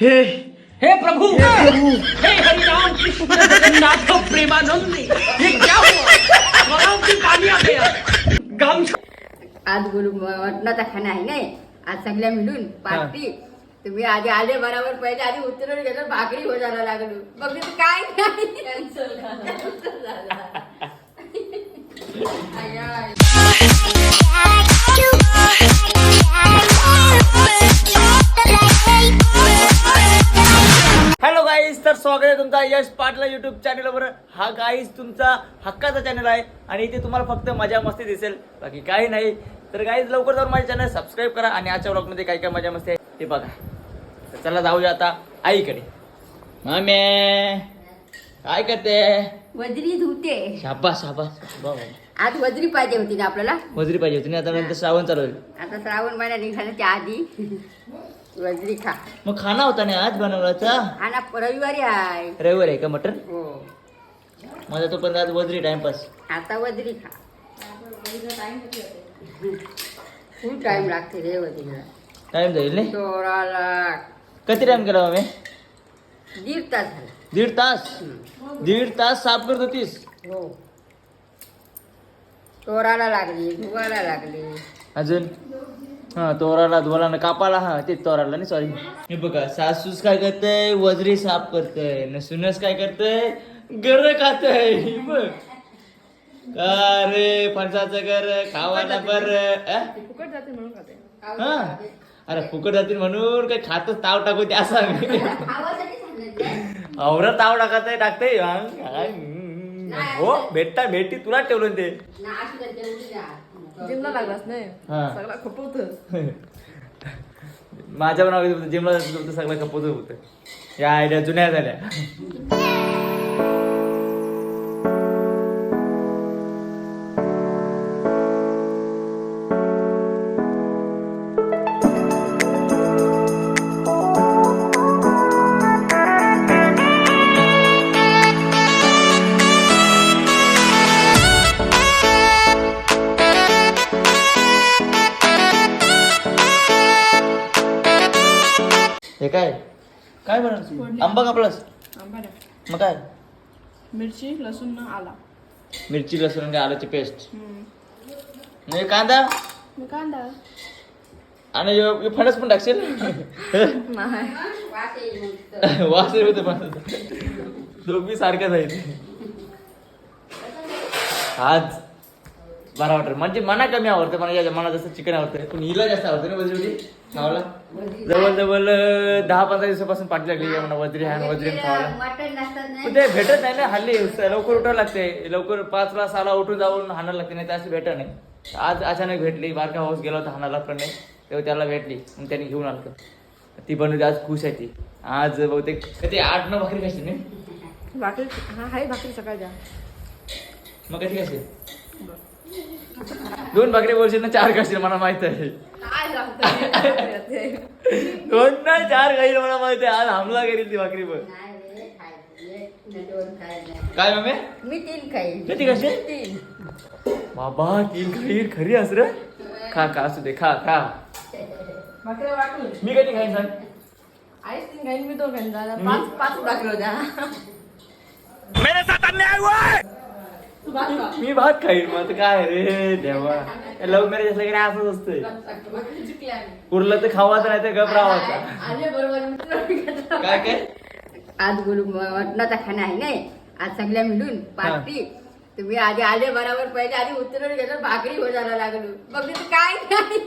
हे. हे प्रभु! हे हरिराम कृष्ण जगन्नाथ प्रेमानंद. ये क्या हुआ? की पानी आ गया गमछा आज गुरु मटणाचा खाना आहे नाही? आज सगळ्या मिळून पार्टी. तुम्ही आधी आले बरोबर पहिले आधी उतरून गेलो भाकरी हो जायला लागलो. मग मी काय नाही कॅन्सल हॅलो तर स्वागत आहे तुमचा यश पाटला युट्यूब चॅनलवर हा गाईज तुमचा हक्काचा चॅनल आहे आणि इथे तुम्हाला फक्त मजा मस्ती दिसेल. बाकी काही नाही. तर गाईज लवकर जाऊन माझ्या चॅनल सबस्क्राईब करा आणि आजच्या ब्लॉगमध्ये काय काय मजा मस्ती आहे ते बघा. तर चला जाऊया आता आईकडे. मामे काय करते? वजरी धुते. शाबास शाबास. वा वा. आज वजरी पाहिजे होती ना आपल्याला? वजरी पाहिजे होती ना आता नंतर श्रावण चालू होईल. आता श्रावण महिना निघाल्याच्या आधी. वजरी खा मग खाना होता ना आज बनवलाचा हा ना रविवारी आहे. रविवार आहे का मटन हो. माझा तो पण आज वजरी टाइमपास. आता वजरी खा फुल टाइम लागते रे वजरीला टाइम जाईल नाही? सोळा लाख. किती टाइम केला मामे? दीड तास झाला. दीड तास? दीड तास साफ करत होतीस? हो. चोराला लागली धुवायला लागली. अजून? हा तोराला धुवाला ना कापाला हा ते तोराला नाही सॉरी हे बघा सासूस काय करतय? वजरी साफ करतय. न सुनस काय करतय? गर खातय. हे बघ. का रे? फणसाचं घर खावायला बर. हा? अरे फुकट जातील म्हणून काय खातच ताव टाकू आवाजाने सांगितलं आवरा ताव टाकत टाकतय. हो भेटता भेटी तुला ठेवलं ते. जिमला लागलास नाही? हा. सगळा खपवत माझ्या नाव जिमला होतं सगळं खपत होतं. या आयडिया जुन्या झाल्या. आंबा कापलास मग काय? मिरची लसूण न आला. मिरची लसूण आणि आल्याची पेस्ट. म्हणजे कांदा? कांदा. आणि ह्यो फणस पण टाकशील? नाही. वास. वास होते पण दोघी सारख्याच आहेत आज. बरा वाटत म्हणजे मना कमी आवडतं मला या- मला जसं चिकन आवडतं पण हिला जास्त आवडतं ना वजरी जवळ जवळ दहा पंधरा दिवसापासून पाठी लागली आहे मला वजरी आहे वजरी पण ते भेटत नाही ना हल्ली लवकर उठावं लागते लवकर पाचला सहाला उठून जाऊन हाणायला लागते नाही तर असं भेटत नाही आज अचानक भेटली बारका हाऊस गेला होता हाणाला पण नाही तेव्हा त्याला भेटली मग त्याने घेऊन आलं ती बनवली आज खुश आहे ती आज बहुतेक कधी आठ नऊ भाकरी खायची नाही भाकरी हा आहे भाकरी सकाळच्या मग कशी खायची दोन भाकरी बोलशील ना चार खाशील मला माहीत आहे? दोन नाही चार खाईल मला माहीत आहे. आज हमला करील ती भाकरी पण. न. काय मम्मी? मी तीन खाईन. किती खाशील? तीन. बाबा तीन खाईल. खरी असं रे. खा खा असू दे खा खा. मी कधी खाईन सांग? आईस तीन खाईन मी दोन खाईन पाच पाच भाकरी होत्या. तू भात खा. मी भात खाईन मग आता काय रे देवा. लव्ह मॅरेज असलं की नाही असंच असतंय. चुकली आम्ही. उरलं तर खावाचं नाही तर गप राहावाचा आले बरोबर मित्र काय काय? आज गुरु मटणाचा खाना आहे नाही? आज सगळ्या मिळून पार्टी. तुम्ही आधी आले बरोबर पहिले आधी उतरून गेलो भाकरी हो जायला लागलो. मी तर काय नाही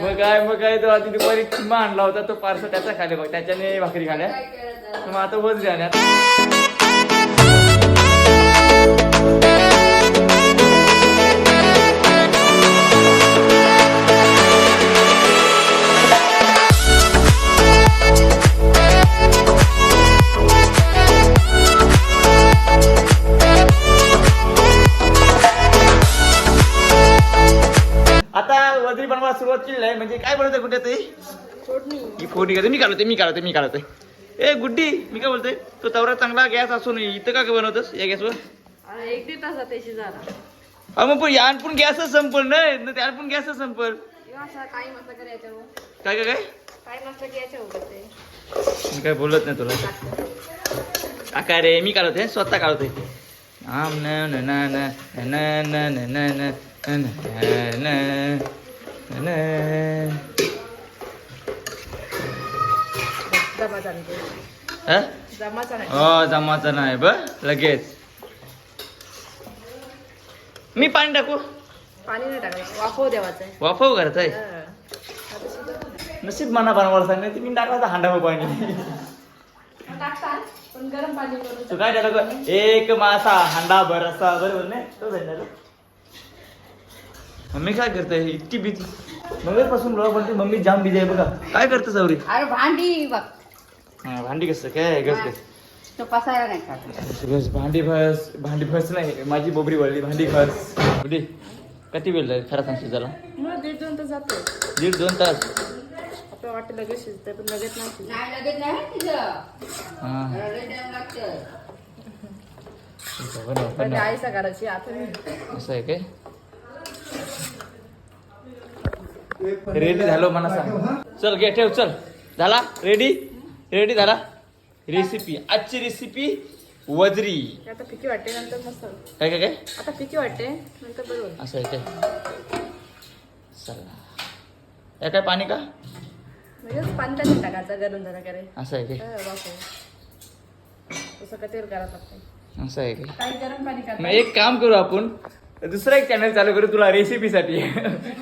मग काय मग काय तो आधी दुपारी किंवा आणला होता तो पार्सल त्याचा खाले बघ त्याच्याने भाकरी खाल्या. मग आता बस जाण्यात आता वजरी बनवायला सुरुवात केली आहे म्हणजे काय बनवतोय कुठे ते? ही फोडणी काढते मी काढते मी काढते ए गुड्डी मी काय बोलतोय तो तवरा चांगला गॅस असून इथं का काय बनवतोस या गॅसवर एक दीड तासात त्याची झाला अहो मग पण यान पण गॅसच संपल नाही त्यान पण गॅसच संपल काय काय काय मी काय बोलत नाही तुला काका रे मी काढतोय स्वतः काढतोय आम न जमाचा नाही हा? जमाचा नाही हो जमाचं नाही ब लगेच. मी पाणी टाकू? पाणी नाही टाकायचं वाफव देवाचं. वाफव करत आहे नशीब मना बनवायला सांगितलं मी टाकला तर हांडा पाणी. पण गरम पाणी करून तू काय टाकलं? एक मासा हांडा बरसा. बरोबर नाही? तो झाला मम्मी काय करते? इतकी भीती मग पासून लोक म्हणते मम्मी जाम बिजी आहे बघा. काय करते सौरी? अरे भांडी बघ. भांडी कसं काय गस गस तो पसायला नाही खात गस भांडी फस भांडी फस नाही माझी बोबरी वळली भांडी फस बुडी किती वेळ लागेल खरं सांगशील त्याला मग दीड दोन तर जातो दीड दोन तास आपलं वाटतं लगेच पण लगेच नाही शिजत नाही लगेच नाही हं तिचं हा लय टाइम लागतं ठीक आहे, बनव, पहिले बनव. आईसा करायची आता मी असं आहे काय रेडी झालो मला सांग चल घे ठेव चल झाला रेडी रेडी झाला रेसिपी आजची रेसिपी वजरी. आता फिकी वाटते नंतर मस्त. काय काय काय? आता फिकी वाटते नंतर बरोबर. असं आहे काय? चला. या काय पाणी का? म्हणजे पाणी त्याच्यात टाकायचं गरम झाला असं आहे काय? वाफव तसं का तेल करायला लागतं असं आहे काय? गरम पाणी एक काम करू आपण. दुसरा एक चॅनल चालू करू तुला रेसिपीसाठी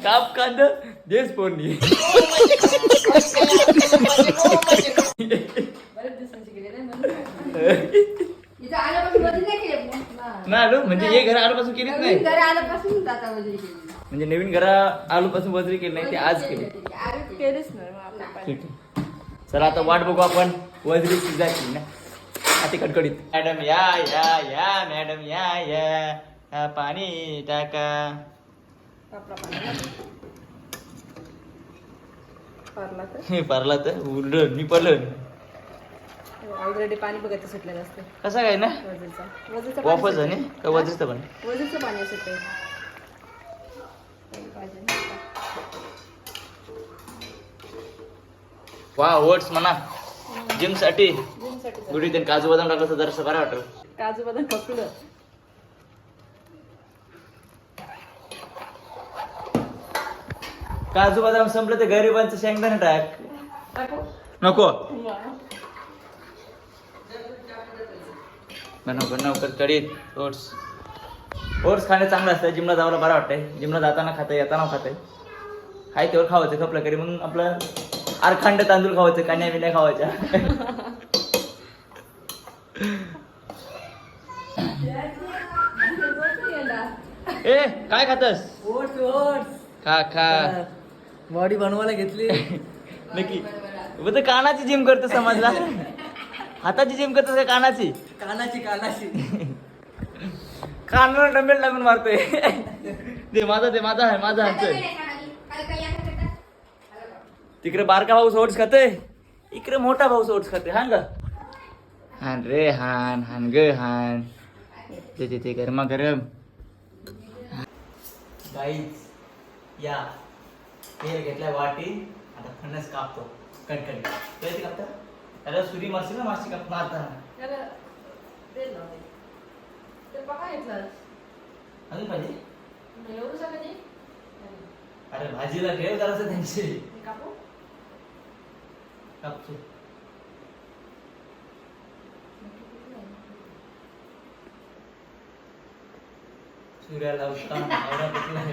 काप कांद देस फोडणी. बरेच दिवसांची गेले नाही वजन नाही केलं. पण. ना आलो म्हणजे हे घर आल्यापासून केलीच नाही. म्हणजे नवीन घरा आलूपासून वजरी केली नाही ते आज केली. ठीक आहे. चला आता वाट बघू आपण वजरी शिजायची ना. आता कडकडीत. मॅडम या या या मॅडम या या. पाणी टाका. पारला तर? उलट मी पडलं. ऑलरेडी पाणी बघत सुटलेलं असते. कसा काय ना? वजीचा वजीचं का वजरीचं पण? वजीचं पाणी सुटते. वा ओट्स म्हणा. जिमसाठी. गुढी काजू बदाम टाकलं तर जरासं बरं वाटलं. काजू बदाम फसलं काजू बदाम संपलं तर गरिबांचं शेंगदाणे टाक. टाकू? नको. बनव बनव कडकडीत ओट्स. ओट्स खाणे चांगलं असतं. जिमला जायला बरं वाटतंय. जिमला जाताना खातंय येताना खातंय. हाय तेव्हा खावायचं. खपलं करी. मग आपलं आरखांड तांदूळ खावायचं कान्या बिन्या खावायच्या. ए काय खातस? खा खा. बॉडी बनवायला घेतली. नक्की. कानाची जिम करतो समजला. हाताची जिम करतोस का कानाची? कानाची कानाची. कानाला डंबेल लागून मारतोय. ते माझा ते माझा आहे माझा हातचं. तिकडे बारका भाऊ ओट्स खातोय. इकडे मोठा भाऊ ओट्स खातोय. हान का हान रे हान हान ग हान. ते ते ते गरमा गरम. गाईच या. तेल घेतलाय वाटी. आता फणस कापतो. कडकडी कधी कापता? त्याला सुरी मारशील ना माशी काप मारताना त्याला तेल लावते. तेल बघा घेतलं अजून पाहिजे? एवढं सगळं ते अरे भाजीला ठेव जरासं त्यांची. हे कापू. कापतो. सूर्याला उत्तम आवडा कुठला आहे?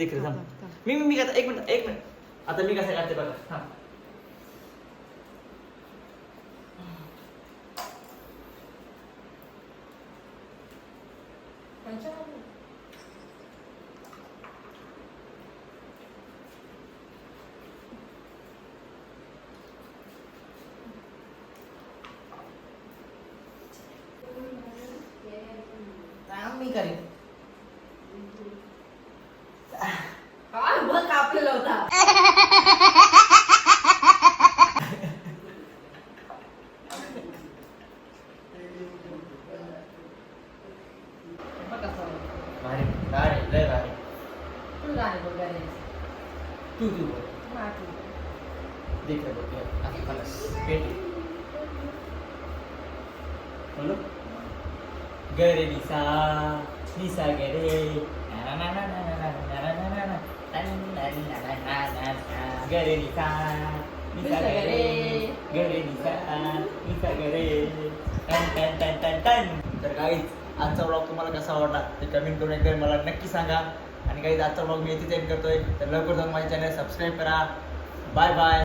देख रे थांब। मी मी मी कसं एक मिनिट एक मिनिट. आता मी कसं काढते बघा थांब. थांब, मी करीन. निसर्गरे गरे निसा निसर्गरे गरे निसा निसर्गरे टन टन टन टन टन तर काहीच आजचा ब्लॉग तुम्हाला कसा आवडला ते कमेंट करून एकदा मला नक्की सांगा. आणि काही आजचा ब्लॉग मी इथेच एंड करतोय. तर लवकर जाऊन माझ्या चॅनल सबस्क्राईब करा. Bye bye